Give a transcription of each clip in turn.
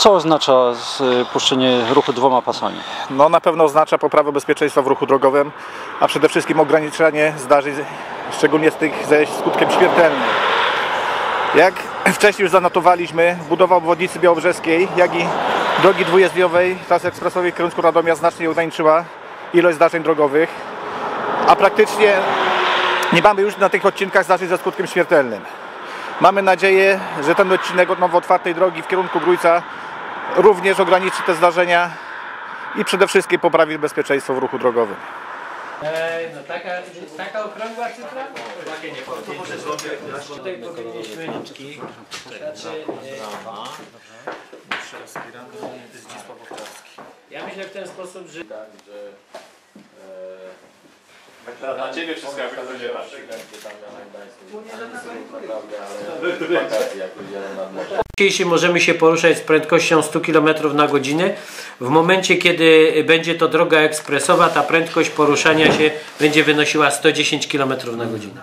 Co oznacza puszczenie ruchu dwoma pasami? No na pewno oznacza poprawę bezpieczeństwa w ruchu drogowym, a przede wszystkim ograniczenie zdarzeń, szczególnie z tych ze skutkiem śmiertelnym. Jak wcześniej już zanotowaliśmy, budowa obwodnicy białobrzeskiej, jak i drogi dwujezdniowej, trasy ekspresowej w kierunku Radomia znacznie ograniczyła ilość zdarzeń drogowych, a praktycznie nie mamy już na tych odcinkach zdarzeń ze skutkiem śmiertelnym. Mamy nadzieję, że ten odcinek od nowo otwartej drogi w kierunku Grójca również ograniczy te zdarzenia i przede wszystkim poprawi bezpieczeństwo w ruchu drogowym. Ej, no taka, taka okrągła cyfra? Takie nie powiem. Tutaj powiedzieliśmy liczki. Znaczy, e, ja myślę w ten sposób, że Na ciebie wszystko jak to nie masz. Dzisiejszy możemy się poruszać z prędkością 100 km na godzinę. W momencie, kiedy będzie to droga ekspresowa, ta prędkość poruszania się będzie wynosiła 110 km na godzinę.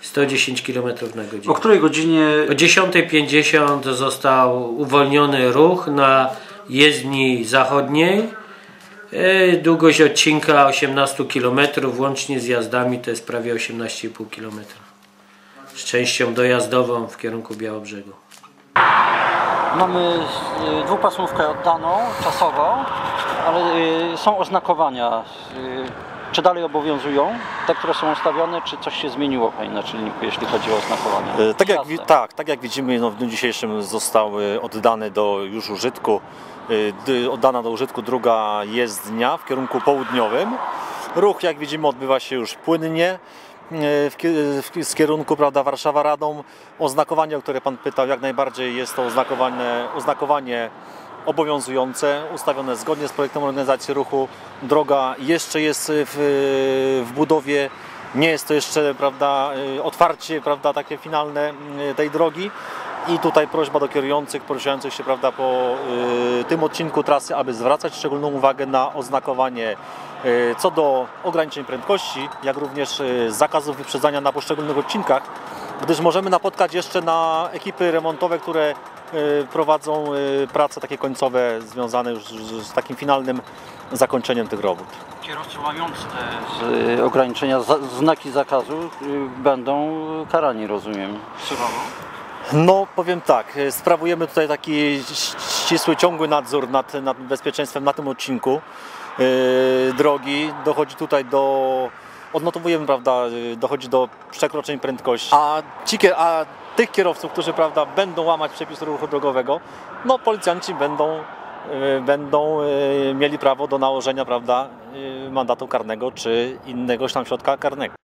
110 km na godzinę. O której godzinie O 10.50 został uwolniony ruch na jezdni zachodniej. E, Długość odcinka 18 km, łącznie z jazdami to jest prawie 18,5 km. Z częścią dojazdową w kierunku Białobrzegu. mamy y, dwupasmówkę oddaną czasowo, ale y, są oznakowania. Y, Czy dalej obowiązują te, które są ustawione, czy coś się zmieniło Panie naczelniku, jeśli chodzi o oznakowania? E, Tak jak, tak, tak jak widzimy, no w dniu dzisiejszym zostały oddane do już użytku, oddana do użytku druga jezdnia w kierunku południowym. Ruch, jak widzimy, odbywa się już płynnie kie- w, z kierunku prawda, Warszawa-Radom. Oznakowanie, o które Pan pytał, jak najbardziej jest to oznakowanie, oznakowanie obowiązujące, ustawione zgodnie z projektem organizacji ruchu. Droga jeszcze jest w, w budowie, nie jest to jeszcze prawda, y, otwarcie prawda, takie finalne tej drogi. I tutaj prośba do kierujących, poruszających się prawda, po y, tym odcinku trasy, aby zwracać szczególną uwagę na oznakowanie y, co do ograniczeń prędkości, jak również y, zakazów wyprzedzania na poszczególnych odcinkach, gdyż możemy napotkać jeszcze na ekipy remontowe, które y, prowadzą y, prace takie końcowe związane już z z takim finalnym zakończeniem tych robót. Kierowcy łamiący te z, y, ograniczenia, za, znaki zakazu y, będą karani, rozumiem. Surowo? No, powiem tak, e, sprawujemy tutaj taki ścisły, ciągły nadzór nad, nad bezpieczeństwem na tym odcinku e, drogi. Dochodzi tutaj do, odnotowujemy, prawda, e, dochodzi do przekroczeń prędkości. A, ci, a tych kierowców, którzy, prawda, będą łamać przepisy ruchu drogowego, no, policjanci będą, będą mieli prawo do nałożenia, prawda, mandatu karnego czy innego tam środka karnego.